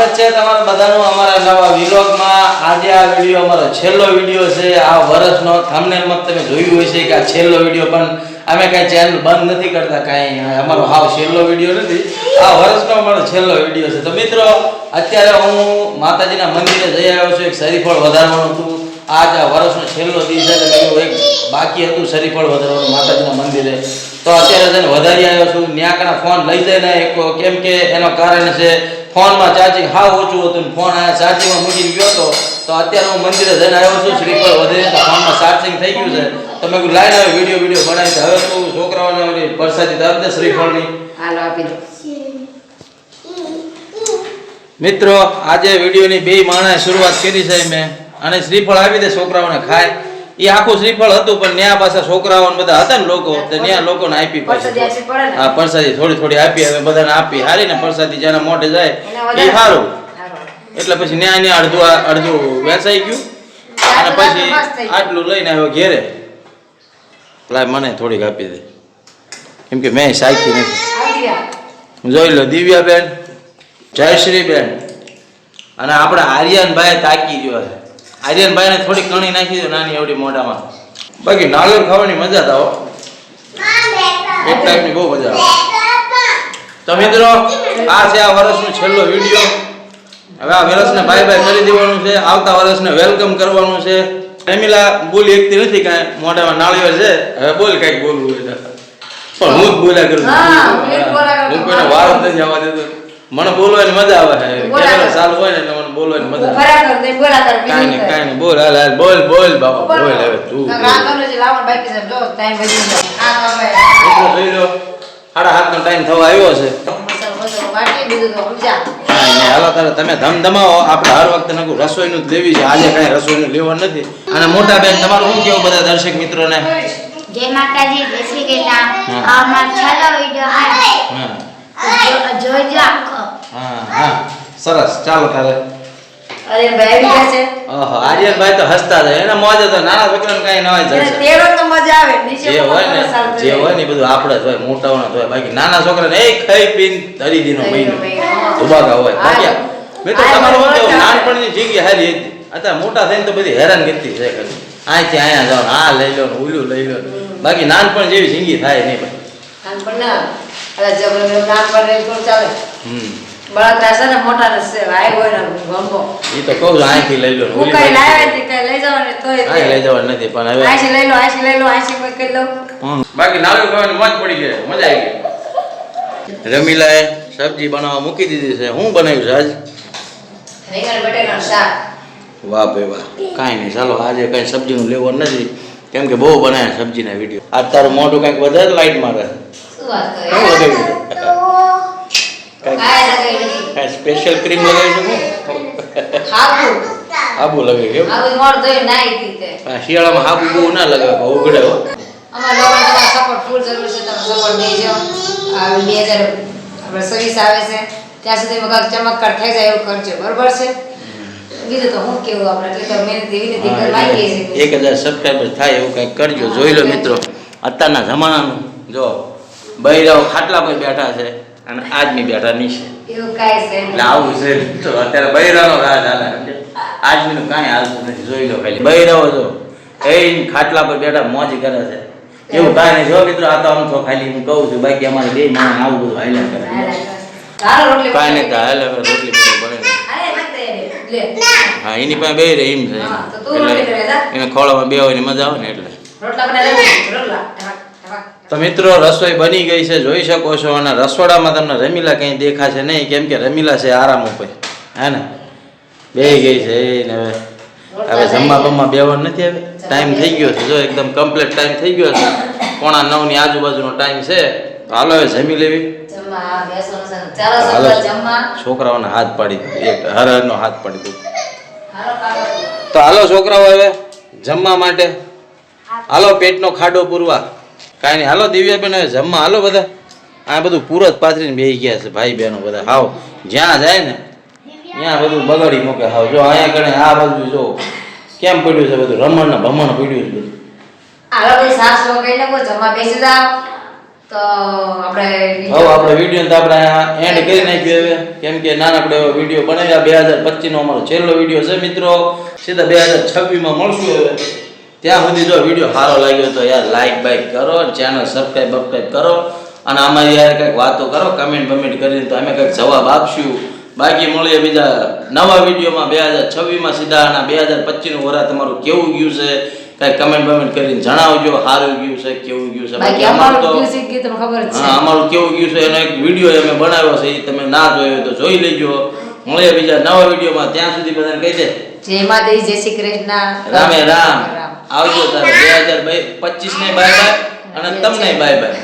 સ્વાગત છે તમારા બધાનું અમારા નવા વિલોગમાં. આજે આ વીડિયો અમારો છેલ્લો વીડિયો છે. આ વર્ષનો થંબનેલમાં તમે જોયું હશે કે આ છેલ્લો વીડિયો પણ અમે કાંઈ ચેનલ બંધ નથી કરતા કાંઈ. અમારો હાવ છેલ્લો વીડિયો નથી. આ વર્ષનો અમારો છેલ્લો વીડિયો છે. તો મિત્રો, અત્યારે હું માતાજીના મંદિરે જઈ આવ્યો છું. એક શરીફળ વધારવાનું હતું. આજ આ વર્ષનો છેલ્લો દિવસ છે. એક બાકી હતું શરીફળ વધારવાનું માતાજીના મંદિરે. તો અત્યારે જઈને વધારી આવ્યો છું. ન્યાકના ફોન લઈ જઈને એક કેમ કે એનો કારણ છે ફોનમાં ચાર્જિંગ હા ઓછું હતું ફોન આ ચાર્જિંગમાં મૂકીને ગયો હતો તો અત્યારે હું મંદિરે જઈને આવ્યો છું શ્રીફળ વધે તો ફોનમાં ચાર્જિંગ થઈ ગયું છે. તો મેં કહ્યું લાઈન આવે વીડિયો વીડિયો બનાવી. હવે તું છોકરાઓને ઓલી પરસાદી આપી દે શ્રીફળની. હાલો આપી દો. મિત્રો આજે વિડીયોની બે માણસે શરૂઆત કરી છે મેં અને શ્રીફળ આપી દે છોકરાઓને ખાય. એ આખું શ્રીફળ હતું પણ ન્યા પાછા છોકરાઓ બધા હતા ને લોકો ન્યા લોકોને આપી પાછી? હા પરસાદી થોડી થોડી આપી હવે બધાને આપી. હારી ને પરસાદી જેના મોઢે જાય એ સારું એટલે પછી ન્યા ન્યા અડધું અડધું વેચાઈ ગયું. અને પછી. આટલું લઈને આવ્યો ઘેરે. લાય મને થોડીક આપી દે. કેમ કે મેં સાચી નથી. જોઈ લો દિવ્યાબેન જયશ્રીબેન. અને આપણા આર્યનભાઈ તાકી ગયો છે. આર્યનભાઈને થોડી કણી નાખી દો નાની એવડી મોઢામાં. બાકી નાળિયેર ખાવાની મજા તો એક ટાઈપની બહુ મજા આવે. તો મિત્રો આ છે આ વર્ષનો છેલ્લો વીડિયો. હવે આ વર્ષને બાય બાય કરી દેવાનું છે. આવતા વર્ષને વેલકમ કરવાનું છે. એમિલા બોલી એકતી નથી કાંઈ મોઢામાં નાળિયેર છે? હવે બોલ કાંઈક બોલવું હોય પણ હું જ બોલ્યા કરું હું કોઈને વાર જ નથી આવવા દેતો. મને બોલવાની મજા આવે છે બોલા કેમેરા ચાલુ હોય ને મને બોલવાની મજા આવે. રાખો, બોલા તારે કાઈ નહીં કાઈ. નહીં બોલ હાલ હાલ બોલ બોલ બાપા બોલ. હવે તું. રાંધવાનું છે, લાવવાનું બાકી છે. જો, ટાઈમ વધી ગયો. આ બાબા. મિત્રો જોઈ લો સાડા હાથનો ટાઈમ થવા આવ્યો છે. તમે ધમધમાવો. આપણે હર વખતે નકરું રસોઈનું જ લેવી છે. આજે કાંઈ રસોઈનું લેવાનું નથી. અને મોટા બેન તમારું શું કેવું બધા દર્શક મિત્રોને? જય માતાજી જય શ્રી કૃષ્ણ. અમારો છેલ્લો વીડિયો હા. હે આખો હા. હા સરસ. ચાલો તારે. અરે ભાઈ આવી તો હસતા જાય. એના મોજ તો નાના છોકરાને કાંઈ ના હોય એને જલસા. તો મજા આવે. નીચે જે હોય ને જે હોય ને બધું આપણે જ હોય મોટાઓને જ હોય. બાકી નાના છોકરાને એ ખાઈ પીને હરીદીનો દીનો મહિનો. હોય. બાકી મેં તો તમારું કેવું નાનપણની જિંદગી હારી હતી. અત્યારે મોટા થઈને તો બધી હેરાન કરતી છે અહીંથી અહીંયા જાઓ આ લઈ લો ને ઓલું લઈ લો બાકી નાનપણ જેવી જિંદગી થાય નહીં ભાઈ નાનપણ ના. અલા નામ પર રે તો ચાલે. હમ. બળતરા છે ને મોટા રસ્તે આય હોય ને ગંબો ઈ તો કહું આયથી લઈ લો હું કઈ લાવે લો. કઈ લઈ જવાનું તોય આય લઈ જવાનું નથી પણ હવે આયથી લઈ લો આયથી લઈ લો આયથી કોઈ કરી લો. બાકી નાળિયેર ખાવાની મોજ પડી ગઈ મજા આવી ગઈ. રમીલાએ સબ્જી બનાવવા મૂકી દીધી છે હું બનાવ્યું છે આજ? રીંગણ બટેકાનું શાક. વાહ ભાઈ વાહ. કાંઈ નહીં ચાલો આજે કાંઈ સબ્જીનું લેવું નથી કેમ કે બહુ બનાવ્યા સબ્જીના વીડિયો. આજ તારું મોઢું કાંઈક વધારે લાઈટ મારે શું વાત કરે? કેમ લગાવ્યું કાંઈ સ્પેશિયલ ક્રીમ લગાવી શકું? હાબુ. હાબુ લગાવી કેમ હાબુ મોર ધોઈ નાઈ દીતે હા શિયાળામાં હાબુ બહુ ના લગાવે ઉગડે હો. અમાર લોકોને તમારો સપોર્ટ ફૂલ જરૂર છે તમે સપોર્ટ દેજો આ બે હજાર આપણે સર્વિસ આવે છે ત્યાં સુધી મગર ચમત્કાર થઈ જાય એવું કરજો બરોબર છે? બીજું તો હું કેવું આપણે એટલે તો મહેનત કરવા એક હજાર સબસ્ક્રાઈબર થાય એવું કંઈક કરજો. જોઈ લો મિત્રો અત્યારના જમાનાનું જો બૈરાઓ ખાટલા પર બેઠા છે અને આજની બેઠા નીચે. છે એટલે આવું છે. તો અત્યારે બૈરાનો રાજ હાલે. આજમીનું કાંઈ હાલતું નથી. જોઈ લો ખાલી. બૈરાઓ જો એ ખાટલા પર બેઠા મોજ કરે છે. એવું કાંઈ નહીં જો મિત્રો આ તો આમ તો ખાલી હું કહું છું. બાકી અમારે બે માણસ આવું બધું હાલ્યા કરે. કાંઈ નહીં હાલે રોટલી પડે બને. હા એની પાસે બે રહી એમ છે. જા. એને ખોળામાં બે હોય મજા આવે ને એટલે. રોટલા બનાવી લે. રોટલા ઢાક, ઢાક. તો મિત્રો રસોઈ બની ગઈ છે જોઈ શકો છો. અને રસોડામાં તમને રમીલા કંઈ દેખાશે નહીં કેમ કે રમીલા છે આરામ ઉપર. હે ને? બે ગઈ છે એને ને હવે. હવે જમવા બમવા બેવાનું નથી હવે. ટાઈમ થઈ ગયો છે. જો એકદમ કમ્પ્લીટ ટાઈમ થઈ ગયો છે. પોણા નવની આજુબાજુનો ટાઈમ છે. તો હાલો હવે જમી લેવી. છોકરાઓને હાથ પાડી દીધું. એક હર હરનો હાથ પાડી દઉં તો હાલો છોકરાઓ હવે જમવા માટે. હાલો પેટનો ખાડો પૂરવા. કાંઈ નહીં. હાલો દિવ્યાબેન હવે જમવા. હાલો બધા. આ બધું પૂરત પાથરીને બેસી ગયા છે ભાઈ બહેનો બધા. હાવ. જ્યાં જાય ને ત્યાં બધું બગાડી મૂકે. હાવ. જો અહીંયા કણે આ બાજુ જો કેમ પડ્યું છે બધું? રમણ ને ભમણ પડ્યું છે બધું. હાલો ભાઈ સાસ વગાડી નાખો જમવા બેસી જાવ તો આપણે હવે આપણે વીડિયો તો આપણે એન્ડ કરી નાખ્યો હવે. કેમ કે નાનકડો એવો વીડિયો બનાવ્યા. બે હજાર પચીસનો અમારો છેલ્લો વીડિયો છે મિત્રો. સીધા બે હજાર છવ્વીસમાં મળશું હવે. ત્યાં સુધી જો વીડિયો સારો લાગ્યો તો યાર લાઈક બાઈક કરો ચેનલ સબસ્ક્રાઈબ બબસ્ક્રાઈબ કરો. અને અમારી યાર કંઈક વાતો કરો કમેન્ટ બમેન્ટ કરીને તો અમે કંઈક જવાબ આપશું. બાકી મળીએ બીજા નવા વિડીયોમાં બે હજાર છવ્વીસમાં સીધા અને બે હજાર પચીસનું વરા તમારું કેવું ગયું છે? કઈ કમેન્ટ બમેન્ટ કરીને જણાવજો સારું ગયું છે કેવું ગયું છે? બાકી અમારું જ હા અમારું કેવું ગયું છે એનો એક વીડિયો અમે બનાવ્યો છે એ તમે ના જોયો તો જોઈ લેજો. મળીએ બીજા નવા વિડીયોમાં ત્યાં સુધી બધાને કહી દે. જય માતાજી જય શ્રી કૃષ્ણ. રામે રામ. આવજો તારે. બે હજાર પચીસ ને બાય બાય અને તમને બાય બાય